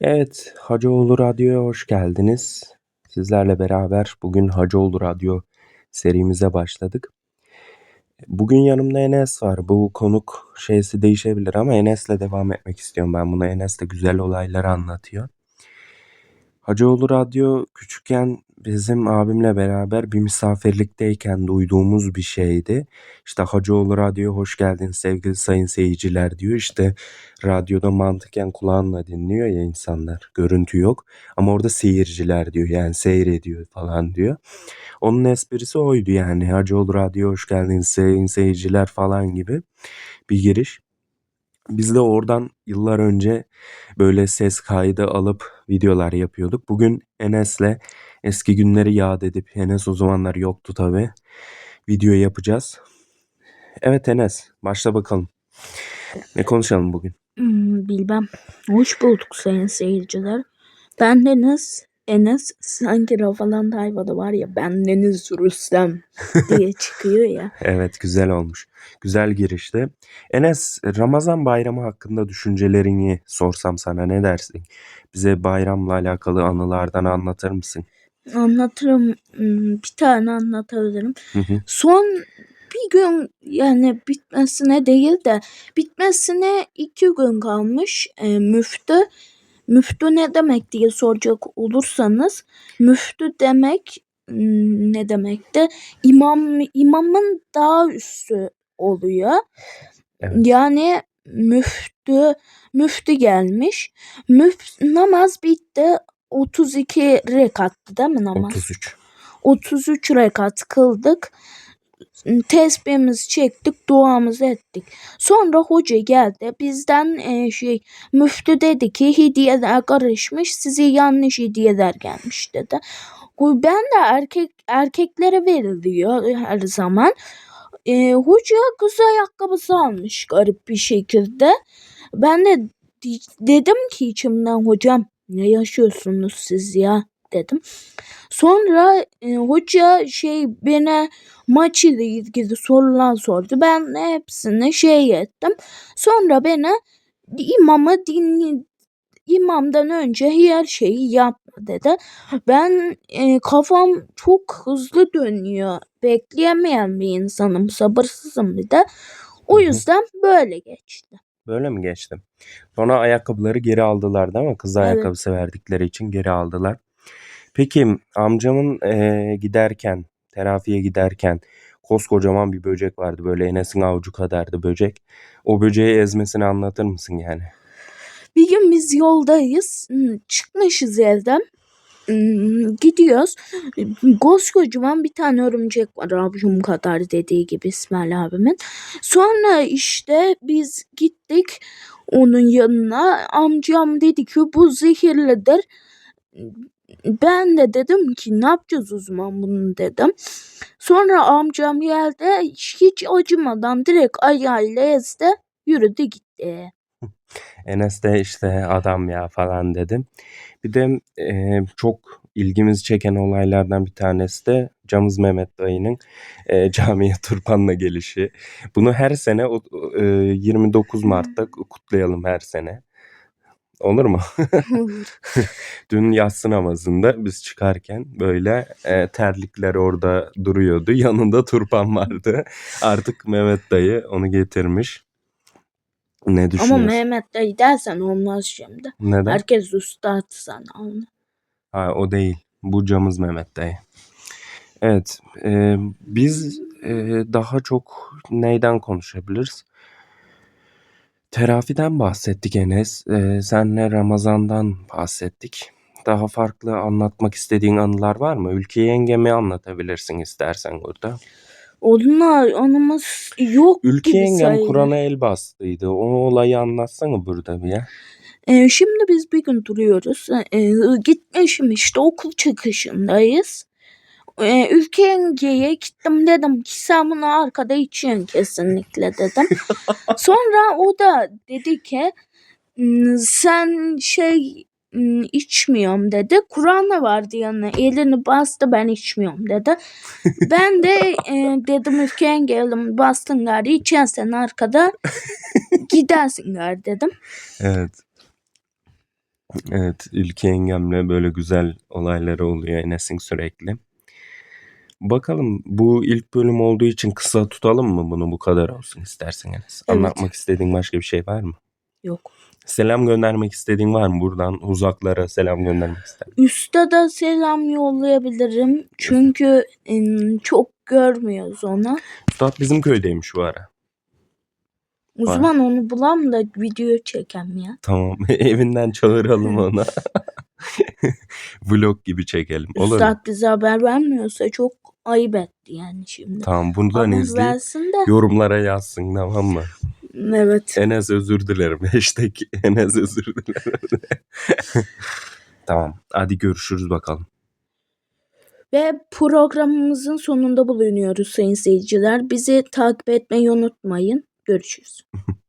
Evet, Hacıoğlu Radyo'ya hoş geldiniz. Sizlerle beraber bugün Hacıoğlu Radyo serimize başladık. Bugün yanımda Enes var. Bu konuk şeysi değişebilir ama Enes'le devam etmek istiyorum ben buna. Enes de güzel olayları anlatıyor. Hacıoğlu Radyo küçükken bizim abimle beraber bir misafirlikteyken duyduğumuz bir şeydi. İşte Hacıoğlu Radyo'ya hoş geldin sevgili sayın seyirciler diyor. İşte radyoda mantıken kulağınla dinliyor ya insanlar. Görüntü yok ama orada seyirciler diyor yani seyrediyor falan diyor. Onun esprisi oydu yani Hacıoğlu Radyo'ya hoş geldin sayın seyirciler falan gibi bir giriş. Biz de oradan yıllar önce böyle ses kaydı alıp videolar yapıyorduk. Bugün Enes'le eski günleri yad edip Enes o zamanlar yoktu tabi. Video yapacağız. Evet Enes başla bakalım. Ne konuşalım bugün? Hmm, bilmem. Hoş bulduk sayın seyirciler. Ben Deniz. Enes sanki Rafalan Tayfa'da var ya ben Deniz Rüstem diye çıkıyor ya. Evet güzel olmuş. Güzel girişti. Enes Ramazan bayramı hakkında düşüncelerini sorsam sana ne dersin? Bize bayramla alakalı anılardan anlatır mısın? Anlatırım. Hmm, Bir tane anlatabilirim. Hı hı. Son bir gün yani bitmesine değil de bitmesine iki gün kalmış e, müftü. Müftü ne demek diye soracak olursanız müftü demek hmm, ne demekti? İmam imamın daha üstü oluyor. Evet. Yani müftü müftü gelmiş. Müf, namaz bitti. 32 rekattı değil mi namaz? 33. 33 rekat kıldık. Tesbihimizi çektik, duamızı ettik. Sonra hoca geldi. Bizden e, şey müftü dedi ki hediyeler karışmış. Size yanlış hediyeler gelmiş dedi. Ben de erkek erkeklere veriliyor her zaman. E, hoca kız ayakkabısı almış garip bir şekilde. Ben de di- dedim ki içimden hocam ne yaşıyorsunuz siz ya dedim. Sonra e, hoca şey bana maç ile ilgili sorular sordu. Ben hepsini şey ettim. Sonra bana imamı dinle imamdan önce her şeyi yapma dedi. Ben e, kafam çok hızlı dönüyor. Bekleyemeyen bir insanım. Sabırsızım bir de. O yüzden böyle geçti. Böyle mi geçti? Sonra ayakkabıları geri aldılar değil mi? Kız Evet. ayakkabısı verdikleri için geri aldılar. Peki amcamın eee, giderken, terafiye giderken koskocaman bir böcek vardı. Böyle Enes'in avucu kadardı böcek. O böceği ezmesini anlatır mısın yani? Bir gün biz yoldayız. Çıkmışız evden. Gidiyoruz. Koskocaman bir tane örümcek var avucum kadar dediği gibi İsmail abimin. Sonra işte biz gittik onun yanına. Amcam dedi ki bu zehirlidir. Ben de dedim ki ne yapacağız o zaman bunu dedim. Sonra amcam geldi hiç acımadan direkt ayağıyla ezdi yürüdü gitti. Enes de işte adam ya falan dedim. Bir de eee, çok ilgimizi çeken olaylardan bir tanesi de Camız Mehmet dayının eee, camiye turbanla gelişi. Bunu her sene eee, 29 Mart'ta kutlayalım her sene. Olur mu? Dün yatsı namazında biz çıkarken böyle e, terlikler orada duruyordu. Yanında turpan vardı. Artık Mehmet dayı onu getirmiş. Ne Ama düşünüyorsun? Mehmet dayı dersen olmaz şimdi. Neden? Herkes üstad sana onu. Ha, o değil. Bu camız Mehmet dayı. Evet. e, biz e, daha çok neyden konuşabiliriz? Terafiden bahsettik Enes. E, senle Ramazan'dan bahsettik. Daha farklı anlatmak istediğin anılar var mı? Ülke yengemi anlatabilirsin istersen burada. Onlar anımız yok Ülke gibi yengem sayılır. Kur'an'a el bastıydı. O olayı anlatsana burada bir ya. Ee, şimdi biz bir gün duruyoruz. Ee, gitmişim işte okul çıkışındayız. Ee, ülke yengeye gittim dedim ki sen bunu arkada içiyorsun kesinlikle dedim. Sonra o da dedi ki "Hmm, sen şey hmm, içmiyorum dedi. Kur'an'la vardı yanına. Elini bastı ben içmiyorum dedi. Ben de e, dedim ülke yengelim bastın gari içen sen arkada gidersin gari dedim. Evet. Evet, Ülke yengemle böyle güzel olayları oluyor Enes'in sürekli. Bakalım bu ilk bölüm olduğu için kısa tutalım mı bunu bu kadar olsun istersen Enes. Evet. Anlatmak istediğin başka bir şey var mı? Yok. Selam göndermek istediğin var mı? Buradan uzaklara selam göndermek ister misin? Üste de selam yollayabilirim. Çünkü çok görmüyoruz onu. Üstad bizim köydeymiş bu ara. Vay. zaman onu bulam da video çekem ya. Tamam evinden çağıralım onu. Vlog gibi çekelim. Olur mu? Üstad bize haber vermiyorsa çok ayıp etti yani şimdi. Tamam izleyip versin de. yorumlara yazsın tamam mı? Evet. Enes özür dilerim. Hashtag Enes özür dilerim. tamam hadi görüşürüz bakalım. Ve programımızın sonunda bulunuyoruz sayın seyirciler. Bizi takip etmeyi unutmayın. Görüşürüz.